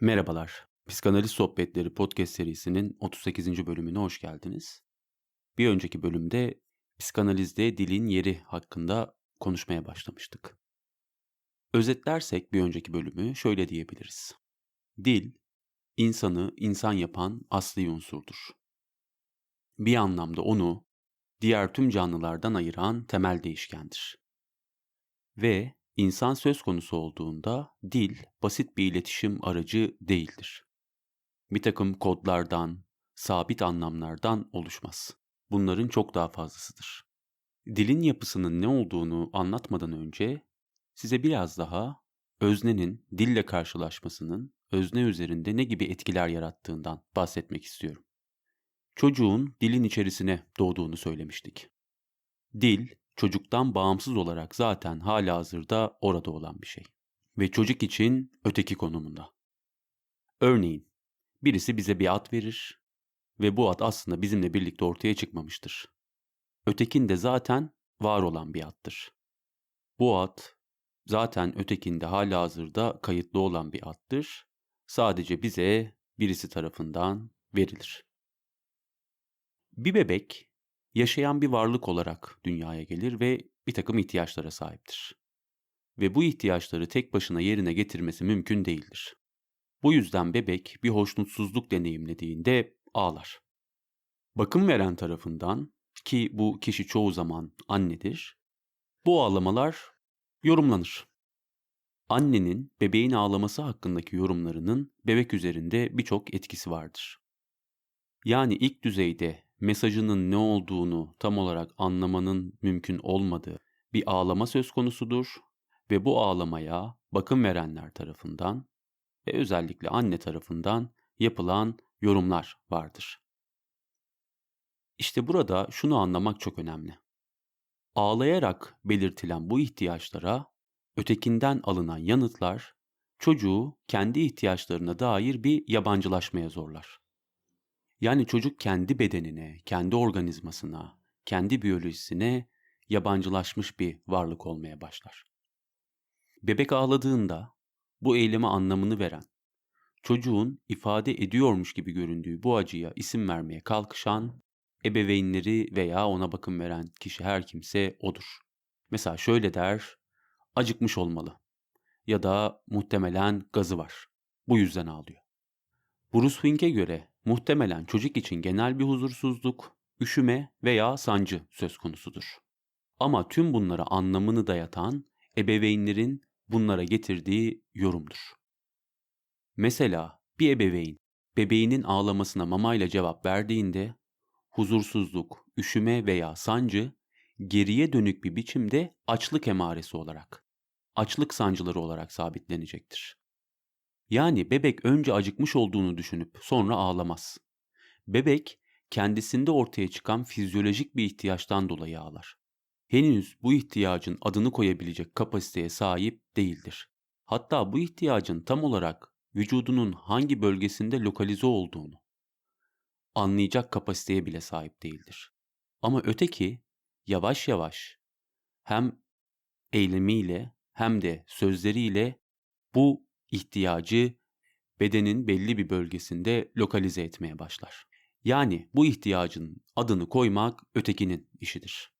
Merhabalar. Psikanaliz Sohbetleri podcast serisinin 38. bölümüne hoş geldiniz. Bir önceki bölümde psikanalizde dilin yeri hakkında konuşmaya başlamıştık. Özetlersek bir önceki bölümü şöyle diyebiliriz. Dil, insanı insan yapan asli unsurdur. Bir anlamda onu diğer tüm canlılardan ayıran temel değişkendir. Ve İnsan söz konusu olduğunda dil basit bir iletişim aracı değildir. Bir takım kodlardan, sabit anlamlardan oluşmaz. Bunların çok daha fazlasıdır. Dilin yapısının ne olduğunu anlatmadan önce size biraz daha öznenin dille karşılaşmasının özne üzerinde ne gibi etkiler yarattığından bahsetmek istiyorum. Çocuğun dilin içerisine doğduğunu söylemiştik. Dil, çocuktan bağımsız olarak zaten hala hazırda orada olan bir şey. Ve çocuk için öteki konumunda. Örneğin birisi bize bir at verir ve bu at aslında bizimle birlikte ortaya çıkmamıştır. Ötekinde zaten var olan bir attır. Bu at zaten ötekinde hala hazırda kayıtlı olan bir attır. Sadece bize birisi tarafından verilir. Bir bebek yaşayan bir varlık olarak dünyaya gelir ve bir takım ihtiyaçlara sahiptir. Ve bu ihtiyaçları tek başına yerine getirmesi mümkün değildir. Bu yüzden bebek bir hoşnutsuzluk deneyimlediğinde ağlar. Bakım veren tarafından ki bu kişi çoğu zaman annedir, bu ağlamalar yorumlanır. Annenin bebeğin ağlaması hakkındaki yorumlarının bebek üzerinde birçok etkisi vardır. Yani ilk düzeyde mesajının ne olduğunu tam olarak anlamanın mümkün olmadığı bir ağlama söz konusudur ve bu ağlamaya bakım verenler tarafından ve özellikle anne tarafından yapılan yorumlar vardır. İşte burada şunu anlamak çok önemli. Ağlayarak belirtilen bu ihtiyaçlara ötekinden alınan yanıtlar çocuğu kendi ihtiyaçlarına dair bir yabancılaşmaya zorlar. Yani çocuk kendi bedenine, kendi organizmasına, kendi biyolojisine yabancılaşmış bir varlık olmaya başlar. Bebek ağladığında bu eyleme anlamını veren, çocuğun ifade ediyormuş gibi göründüğü bu acıya isim vermeye kalkışan ebeveynleri veya ona bakım veren kişi her kimse odur. Mesela şöyle der, acıkmış olmalı ya da muhtemelen gazı var. Bu yüzden ağlıyor. Bruce Fink'e göre muhtemelen çocuk için genel bir huzursuzluk, üşüme veya sancı söz konusudur. Ama tüm bunlara anlamını dayatan ebeveynlerin bunlara getirdiği yorumdur. Mesela bir ebeveyn bebeğinin ağlamasına mamayla cevap verdiğinde huzursuzluk, üşüme veya sancı geriye dönük bir biçimde açlık emaresi olarak, açlık sancıları olarak sabitlenecektir. Yani bebek önce acıkmış olduğunu düşünüp sonra ağlamaz. Bebek kendisinde ortaya çıkan fizyolojik bir ihtiyaçtan dolayı ağlar. Henüz bu ihtiyacın adını koyabilecek kapasiteye sahip değildir. Hatta bu ihtiyacın tam olarak vücudunun hangi bölgesinde lokalize olduğunu anlayacak kapasiteye bile sahip değildir. Ama öteki yavaş yavaş hem eylemiyle hem de sözleriyle bu ihtiyacı bedenin belli bir bölgesinde lokalize etmeye başlar. Yani bu ihtiyacın adını koymak ötekinin işidir.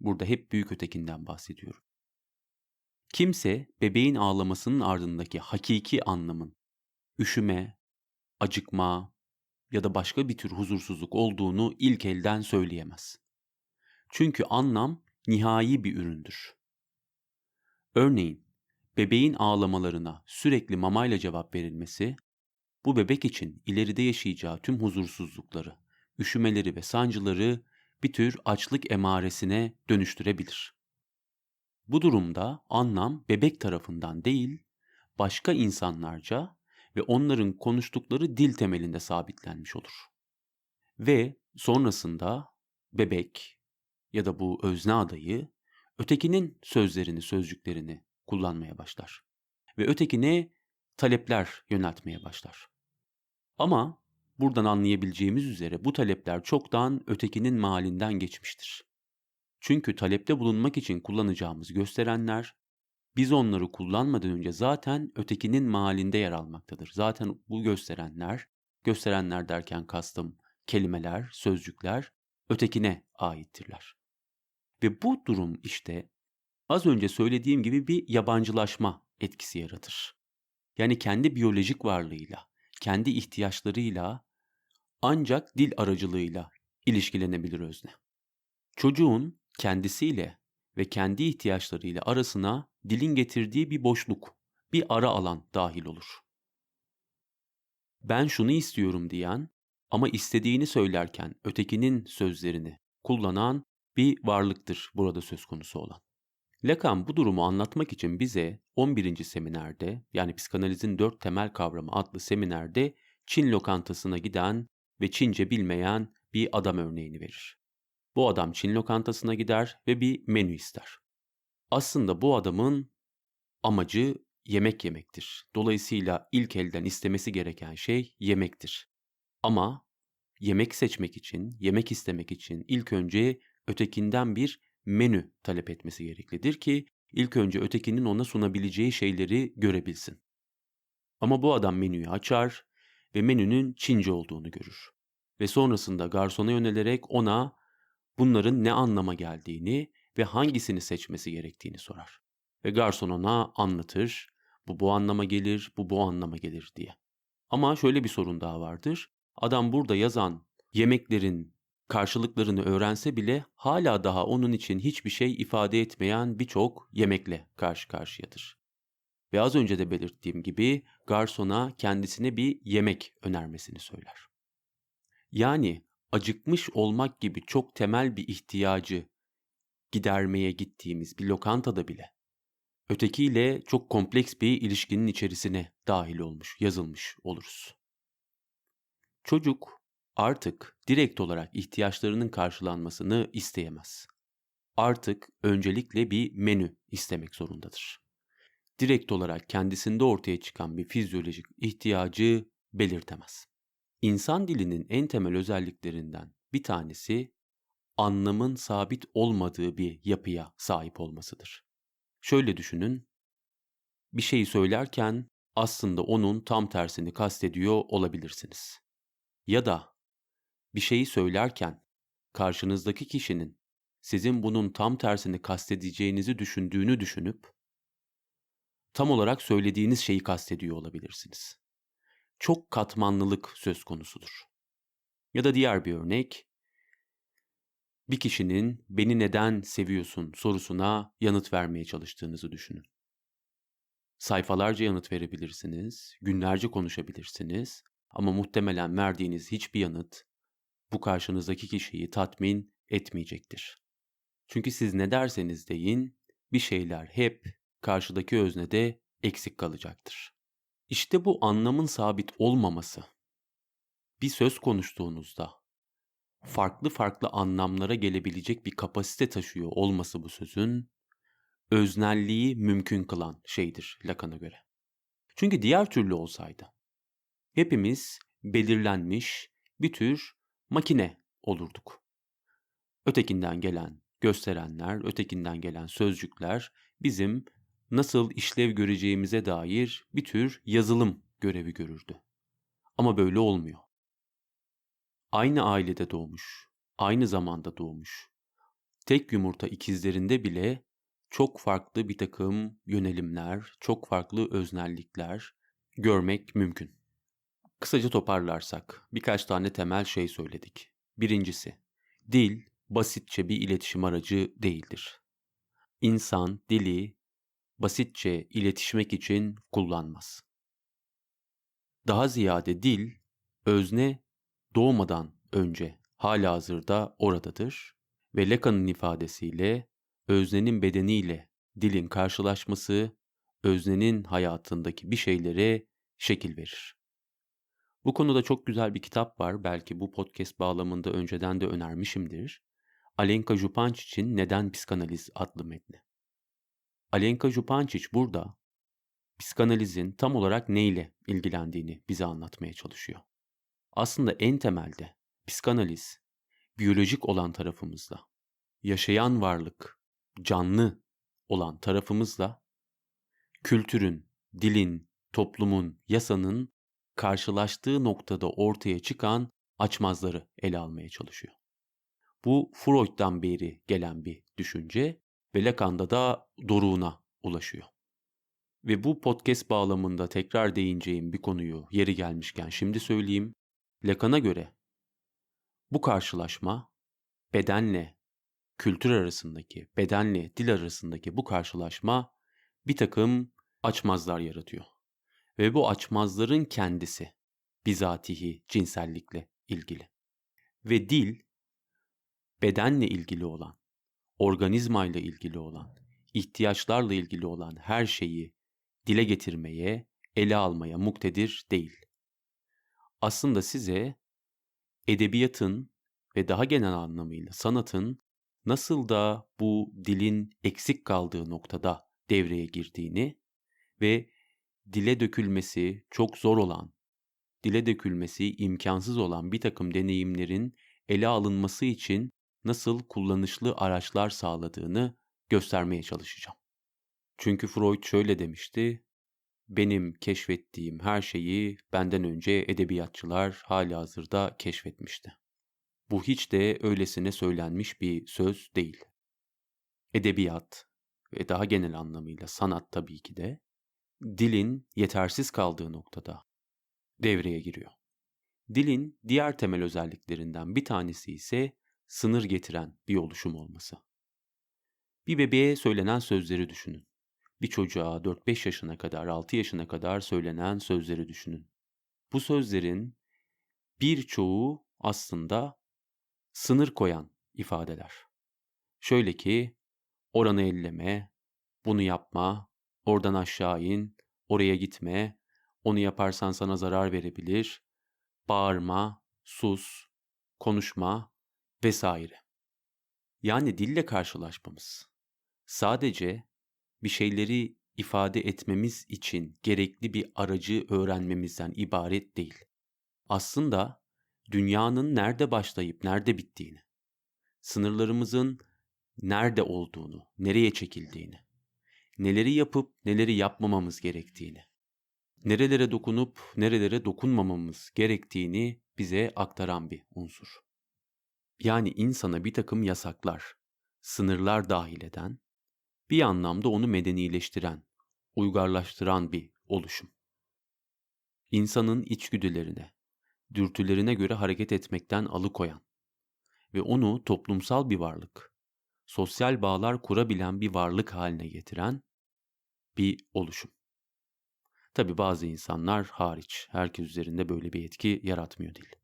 Burada hep büyük ötekinden bahsediyorum. Kimse bebeğin ağlamasının ardındaki hakiki anlamın üşüme, acıkma ya da başka bir tür huzursuzluk olduğunu ilk elden söyleyemez. Çünkü anlam nihai bir üründür. Örneğin bebeğin ağlamalarına sürekli mamayla cevap verilmesi, bu bebek için ileride yaşayacağı tüm huzursuzlukları, üşümeleri ve sancıları bir tür açlık emaresine dönüştürebilir. Bu durumda anlam bebek tarafından değil, başka insanlarca ve onların konuştukları dil temelinde sabitlenmiş olur. Ve sonrasında bebek ya da bu özne adayı ötekinin sözlerini, sözcüklerini kullanmaya başlar. Ve ötekine talepler yöneltmeye başlar. Ama buradan anlayabileceğimiz üzere bu talepler çoktan ötekinin mahalinden geçmiştir. Çünkü talepte bulunmak için kullanacağımız gösterenler biz onları kullanmadan önce zaten ötekinin mahallinde yer almaktadır. Zaten bu gösterenler, gösterenler derken kastım kelimeler, sözcükler ötekine aittirler. Ve bu durum işte az önce söylediğim gibi bir yabancılaşma etkisi yaratır. Yani kendi biyolojik varlığıyla, kendi ihtiyaçlarıyla ancak dil aracılığıyla ilişkilenebilir özne. Çocuğun kendisiyle ve kendi ihtiyaçlarıyla arasına dilin getirdiği bir boşluk, bir ara alan dahil olur. Ben şunu istiyorum diyen ama istediğini söylerken ötekinin sözlerini kullanan bir varlıktır burada söz konusu olan. Lacan bu durumu anlatmak için bize 11. seminerde yani psikanalizin dört temel kavramı adlı seminerde Çin lokantasına giden ve Çince bilmeyen bir adam örneğini verir. Bu adam Çin lokantasına gider ve bir menü ister. Aslında bu adamın amacı yemek yemektir. Dolayısıyla ilk elden istemesi gereken şey yemektir. Ama yemek seçmek için, yemek istemek için ilk önce ötekinden bir menü talep etmesi gereklidir ki ilk önce ötekinin ona sunabileceği şeyleri görebilsin. Ama bu adam menüyü açar ve menünün Çince olduğunu görür. Ve sonrasında garsona yönelerek ona bunların ne anlama geldiğini ve hangisini seçmesi gerektiğini sorar. Ve garson ona anlatır, bu bu anlama gelir, bu bu anlama gelir diye. Ama şöyle bir sorun daha vardır. Adam burada yazan yemeklerin karşılıklarını öğrense bile hala daha onun için hiçbir şey ifade etmeyen birçok yemekle karşı karşıyadır. Ve az önce de belirttiğim gibi garsona kendisine bir yemek önermesini söyler. Yani acıkmış olmak gibi çok temel bir ihtiyacı gidermeye gittiğimiz bir lokantada bile ötekiyle çok kompleks bir ilişkinin içerisine dahil olmuş, yazılmış oluruz. Çocuk artık direkt olarak ihtiyaçlarının karşılanmasını isteyemez. Artık öncelikle bir menü istemek zorundadır. Direkt olarak kendisinde ortaya çıkan bir fizyolojik ihtiyacı belirtemez. İnsan dilinin en temel özelliklerinden bir tanesi anlamın sabit olmadığı bir yapıya sahip olmasıdır. Şöyle düşünün, bir şeyi söylerken aslında onun tam tersini kastediyor olabilirsiniz. Ya da bir şeyi söylerken karşınızdaki kişinin sizin bunun tam tersini kastedeceğinizi düşündüğünü düşünüp tam olarak söylediğiniz şeyi kastediyor olabilirsiniz. Çok katmanlılık söz konusudur. Ya da diğer bir örnek, bir kişinin beni neden seviyorsun sorusuna yanıt vermeye çalıştığınızı düşünün. Sayfalarca yanıt verebilirsiniz, günlerce konuşabilirsiniz ama muhtemelen verdiğiniz hiçbir yanıt bu karşınızdaki kişiyi tatmin etmeyecektir. Çünkü siz ne derseniz deyin, bir şeyler hep karşıdaki öznede eksik kalacaktır. İşte bu anlamın sabit olmaması. Bir söz konuştuğunuzda farklı farklı anlamlara gelebilecek bir kapasite taşıyor olması bu sözün öznelliği mümkün kılan şeydir Lacan'a göre. Çünkü diğer türlü olsaydı hepimiz belirlenmiş bir tür makine olurduk. Ötekinden gelen gösterenler, ötekinden gelen sözcükler bizim nasıl işlev göreceğimize dair bir tür yazılım görevi görürdü. Ama böyle olmuyor. Aynı ailede doğmuş, aynı zamanda doğmuş. Tek yumurta ikizlerinde bile çok farklı bir takım yönelimler, çok farklı öznellikler görmek mümkün. Kısaca toparlarsak birkaç tane temel şey söyledik. Birincisi, dil basitçe bir iletişim aracı değildir. İnsan dili basitçe iletişmek için kullanmaz. Daha ziyade dil, özne doğmadan önce hala hazırda oradadır ve Lacan'ın ifadesiyle öznenin bedeniyle dilin karşılaşması öznenin hayatındaki bir şeylere şekil verir. Bu konuda çok güzel bir kitap var. Belki bu podcast bağlamında önceden de önermişimdir. Alenka Jupancic'in Neden Psikanaliz adlı metni. Alenka Jupancic burada psikanalizin tam olarak neyle ilgilendiğini bize anlatmaya çalışıyor. Aslında en temelde psikanaliz biyolojik olan tarafımızla, yaşayan varlık, canlı olan tarafımızla kültürün, dilin, toplumun, yasanın karşılaştığı noktada ortaya çıkan açmazları ele almaya çalışıyor. Bu Freud'dan beri gelen bir düşünce ve Lacan'da da doruğuna ulaşıyor. Ve bu podcast bağlamında tekrar değineceğim bir konuyu yeri gelmişken şimdi söyleyeyim. Lacan'a göre bu karşılaşma bedenle kültür arasındaki, bedenle dil arasındaki bu karşılaşma bir takım açmazlar yaratıyor. Ve bu açmazların kendisi bizatihi cinsellikle ilgili. Ve dil bedenle ilgili olan, organizmayla ilgili olan, ihtiyaçlarla ilgili olan her şeyi dile getirmeye, ele almaya muktedir değil. Aslında size edebiyatın ve daha genel anlamıyla sanatın nasıl da bu dilin eksik kaldığı noktada devreye girdiğini ve dile dökülmesi çok zor olan, dile dökülmesi imkansız olan bir takım deneyimlerin ele alınması için nasıl kullanışlı araçlar sağladığını göstermeye çalışacağım. Çünkü Freud şöyle demişti, benim keşfettiğim her şeyi benden önce edebiyatçılar hali hazırda keşfetmişti. Bu hiç de öylesine söylenmiş bir söz değil. Edebiyat ve daha genel anlamıyla sanat tabii ki de dilin yetersiz kaldığı noktada devreye giriyor. Dilin diğer temel özelliklerinden bir tanesi ise sınır getiren bir oluşum olması. Bir bebeğe söylenen sözleri düşünün. Bir çocuğa 4-5 yaşına kadar, 6 yaşına kadar söylenen sözleri düşünün. Bu sözlerin birçoğu aslında sınır koyan ifadeler. Şöyle ki, oranı elleme, bunu yapma, oradan aşağı in, oraya gitme, onu yaparsan sana zarar verebilir, bağırma, sus, konuşma vesaire. Yani dille karşılaşmamız sadece bir şeyleri ifade etmemiz için gerekli bir aracı öğrenmemizden ibaret değil. Aslında dünyanın nerede başlayıp nerede bittiğini, sınırlarımızın nerede olduğunu, nereye çekildiğini, neleri yapıp neleri yapmamamız gerektiğini, nerelere dokunup nerelere dokunmamamız gerektiğini bize aktaran bir unsur. Yani insana bir takım yasaklar, sınırlar dahil eden, bir anlamda onu medenileştiren, uygarlaştıran bir oluşum. İnsanın içgüdülerine, dürtülerine göre hareket etmekten alıkoyan ve onu toplumsal bir varlık, sosyal bağlar kurabilen bir varlık haline getiren bir oluşum. Tabi bazı insanlar hariç herkes üzerinde böyle bir etki yaratmıyor değil.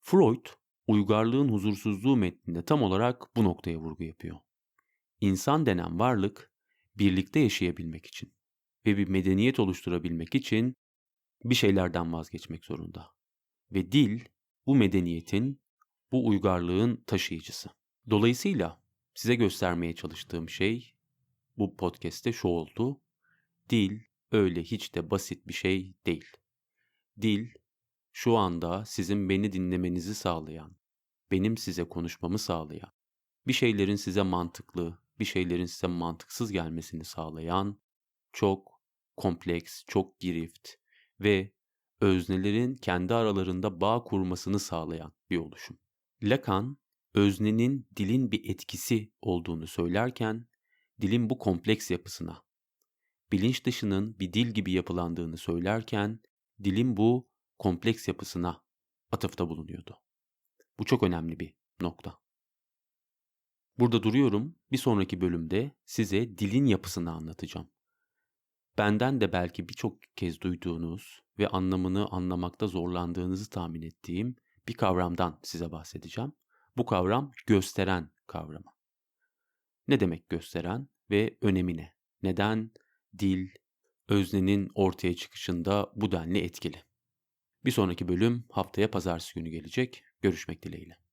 Freud, uygarlığın huzursuzluğu metninde tam olarak bu noktaya vurgu yapıyor. İnsan denen varlık birlikte yaşayabilmek için ve bir medeniyet oluşturabilmek için bir şeylerden vazgeçmek zorunda. Ve dil bu medeniyetin, bu uygarlığın taşıyıcısı. Dolayısıyla size göstermeye çalıştığım şey bu podcast'te şu oldu. Dil öyle hiç de basit bir şey değil. Dil şu anda sizin beni dinlemenizi sağlayan, benim size konuşmamı sağlayan, bir şeylerin size mantıklı, bir şeylerin size mantıksız gelmesini sağlayan çok kompleks, çok girift ve öznelerin kendi aralarında bağ kurmasını sağlayan bir oluşum. Lacan, öznenin dilin bir etkisi olduğunu söylerken, dilin bu kompleks yapısına, bilinç dışının bir dil gibi yapılandığını söylerken, dilin bu kompleks yapısına atıfta bulunuyordu. Bu çok önemli bir nokta. Burada duruyorum. Bir sonraki bölümde size dilin yapısını anlatacağım. Benden de belki birçok kez duyduğunuz ve anlamını anlamakta zorlandığınızı tahmin ettiğim bir kavramdan size bahsedeceğim. Bu kavram gösteren kavramı. Ne demek gösteren ve önemi ne? Neden dil, öznenin ortaya çıkışında bu denli etkili? Bir sonraki bölüm haftaya pazartesi günü gelecek. Görüşmek dileğiyle.